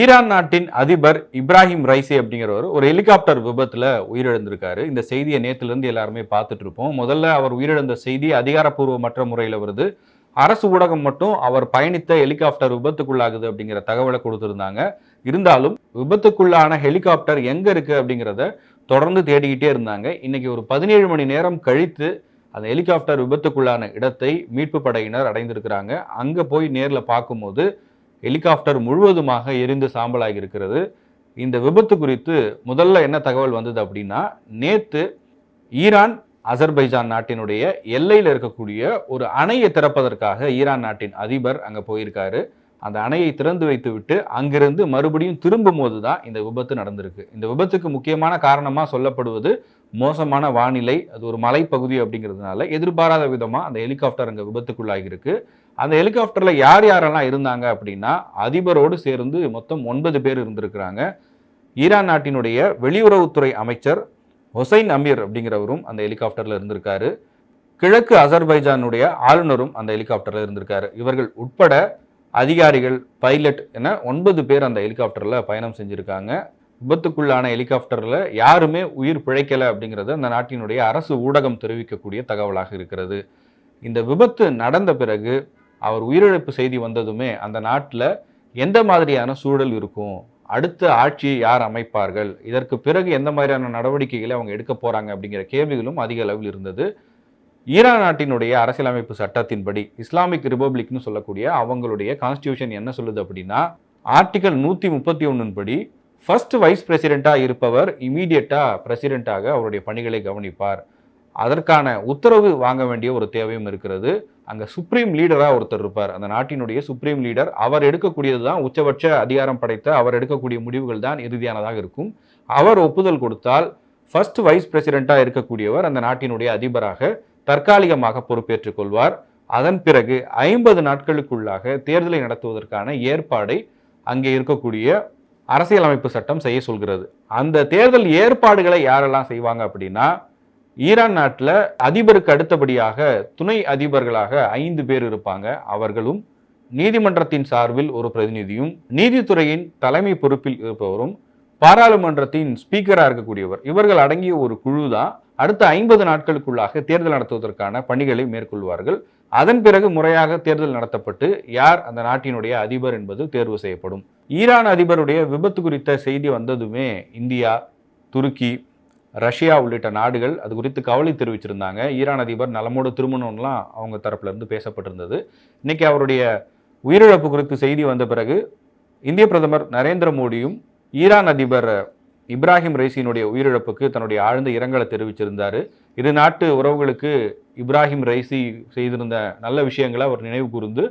Iran நாட்டின் அதிபர் Ebrahim Raisi அப்படிங்கிறவர் ஒரு ஹெலிகாப்டர் விபத்தில் உயிரிழந்திருக்காரு. இந்த செய்தியை நேற்றுலேருந்து எல்லாருமே பார்த்துட்டு இருப்போம். முதல்ல அவர் உயிரிழந்த செய்தி அதிகாரப்பூர்வமற்ற முறையில் வருது. அரசு ஊடகம் மட்டும் அவர் பயணித்த ஹெலிகாப்டர் விபத்துக்குள்ளாகுது அப்படிங்கிற தகவலை கொடுத்துருந்தாங்க. இருந்தாலும் விபத்துக்குள்ளான ஹெலிகாப்டர் எங்கே இருக்குது அப்படிங்கிறத தொடர்ந்து தேடிக்கிட்டே இருந்தாங்க. இன்றைக்கி ஒரு பதினேழு மணி நேரம் கழித்து அந்த ஹெலிகாப்டர் விபத்துக்குள்ளான இடத்தை மீட்பு படையினர் அடைந்திருக்கிறாங்க. அங்கே போய் நேரில் பார்க்கும்போது ஹெலிகாப்டர் முழுவதுமாக எரிந்து சாம்பலாகி இருக்கிறது இந்த விபத்து குறித்து முதல்ல என்ன தகவல் வந்தது அப்படின்னா நேற்று ஈரான் அசர்பைஜான் நாட்டினுடைய எல்லையில் இருக்கக்கூடிய ஒரு அணையை திறப்பதற்காக ஈரான் நாட்டின் அதிபர் அங்கே போயிருக்காரு. அந்த அணையை திறந்து வைத்து விட்டு அங்கிருந்து மறுபடியும் திரும்பும் போது தான் இந்த விபத்து நடந்திருக்கு. இந்த விபத்துக்கு முக்கியமான காரணமாக சொல்லப்படுவது மோசமான வானிலை அது ஒரு மலைப்பகுதி அப்படிங்கிறதுனால எதிர்பாராத விதமாக அந்த ஹெலிகாப்டர் அங்கே விபத்துக்குள்ளாகியிருக்கு. அந்த ஹெலிகாப்டரில் யார் யாரெல்லாம் இருந்தாங்க அப்படின்னா அதிபரோடு சேர்ந்து மொத்தம் ஒன்பது பேர் இருந்திருக்கிறாங்க. ஈரான் நாட்டினுடைய வெளியுறவுத்துறை அமைச்சர் ஹொசைன் அமீர் அப்படிங்கிறவரும் அந்த ஹெலிகாப்டரில் இருந்திருக்காரு. கிழக்கு அசர்பைஜானுடைய ஆளுநரும் அந்த ஹெலிகாப்டரில் இருந்திருக்காரு. இவர்கள் உட்பட அதிகாரிகள் பைலட் என ஒன்பது பேர் அந்த ஹெலிகாப்டரில் பயணம் செஞ்சுருக்காங்க. விபத்துக்குள்ளான ஹெலிகாப்டரில் யாருமே உயிர் பிழைக்கலை அப்படிங்கிறது அந்த நாட்டினுடைய அரசு ஊடகம் தெரிவிக்கக்கூடிய தகவலாக இருக்கிறது. இந்த விபத்து நடந்த பிறகு அவர் உயிரிழப்பு செய்தி வந்ததுமே அந்த நாட்டில் எந்த மாதிரியான சூழல் இருக்கும்? அடுத்த ஆட்சியை யார் அமைப்பார்கள்? இதற்கு பிறகு எந்த மாதிரியான நடவடிக்கைகளை அவங்க எடுக்க போகிறாங்க அப்படிங்கிற கேள்விகளும் அதிக அளவில் இருந்தது. ஈரான் நாட்டினுடைய அரசியலமைப்பு சட்டத்தின்படி இஸ்லாமிக் ரிபப்ளிக்னு சொல்லக்கூடிய அவங்களுடைய கான்ஸ்டியூஷன் என்ன சொல்லுது அப்படின்னா ஆர்டிகல் நூற்றி முப்பத்தி ஒன்றின் படி ஃபர்ஸ்ட் வைஸ் பிரசிடெண்ட்டாக இருப்பவர் இமீடியட்டாக பிரசிடெண்ட்டாக அவருடைய பணிகளை கவனிப்பார். அதற்கான உத்தரவு வாங்க வேண்டிய ஒரு தேவையும் இருக்கிறது. அங்கே சுப்ரீம் லீடராக ஒருத்தர் இருப்பார். அந்த நாட்டினுடைய சுப்ரீம் லீடர் அவர் எடுக்கக்கூடியது தான் உச்சபட்ச அதிகாரம் படைத்த அவர் எடுக்கக்கூடிய முடிவுகள் தான் இறுதியானதாக இருக்கும். அவர் ஒப்புதல் கொடுத்தால் ஃபர்ஸ்ட் வைஸ் பிரசிடெண்ட்டாக இருக்கக்கூடியவர் அந்த நாட்டினுடைய அதிபராக தற்காலிகமாக பொறுப்பேற்றுக் கொள்வார். அதன் பிறகு ஐம்பது நாட்களுக்குள்ளாக தேர்தலை நடத்துவதற்கான ஏற்பாடை அங்கே இருக்கக்கூடிய அரசியலமைப்பு சட்டம் செய்ய சொல்கிறது. அந்த தேர்தல் ஏற்பாடுகளை யாரெல்லாம் செய்வாங்க அப்படின்னா ஈரான் நாட்டில் அதிபருக்கு அடுத்தபடியாக துணை அதிபர்களாக ஐந்து பேர் இருப்பாங்க. அவர்களும் நீதிமன்றத்தின் சார்பில் ஒரு பிரதிநிதியும் நீதித்துறையின் தலைமை பொறுப்பில் இருப்பவரும் பாராளுமன்றத்தின் ஸ்பீக்கராக இருக்கக்கூடியவர். இவர்கள் அடங்கிய ஒரு குழு தான் அடுத்த ஐம்பது நாட்களுக்குள்ளாக தேர்தல் நடத்துவதற்கான பணிகளை மேற்கொள்வார்கள். அதன் பிறகு முறையாக தேர்தல் நடத்தப்பட்டு யார் அந்த நாட்டினுடைய அதிபர் என்பது தேர்வு செய்யப்படும். ஈரான் அதிபருடைய விபத்து குறித்த செய்தி வந்ததுமே இந்தியா துருக்கி ரஷ்யா உள்ளிட்ட நாடுகள் அது குறித்து கவலை தெரிவிச்சிருந்தாங்க. ஈரான் அதிபர் நலமோடு திருமணம்லாம் அவங்க தரப்புலேருந்து பேசப்பட்டிருந்தது. இன்றைக்கி அவருடைய உயிரிழப்பு குறித்து செய்தி வந்த பிறகு இந்திய பிரதமர் நரேந்திர மோடியும் ஈரான் அதிபர் இப்ராஹிம் ரைசியினுடைய உயிரிழப்புக்கு தன்னுடைய ஆழ்ந்த இரங்கலை தெரிவிச்சிருந்தார். இரு நாட்டு உறவுகளுக்கு இப்ராஹிம் ரைசி செய்திருந்த நல்ல விஷயங்களை அவர் நினைவு கூர்ந்து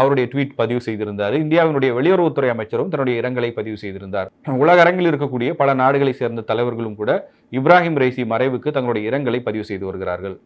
அவருடைய ட்வீட் பதிவு செய்திருந்தார். இந்தியாவினுடைய வெளியுறவுத்துறை அமைச்சரும் தன்னுடைய இரங்கலை பதிவு செய்திருந்தார். உலக அரங்கில் இருக்கக்கூடிய பல நாடுகளை சேர்ந்த தலைவர்களும் கூட இப்ராஹிம் ரைசி மறைவுக்கு தங்களுடைய இரங்கலை பதிவு செய்து வருகிறார்கள்.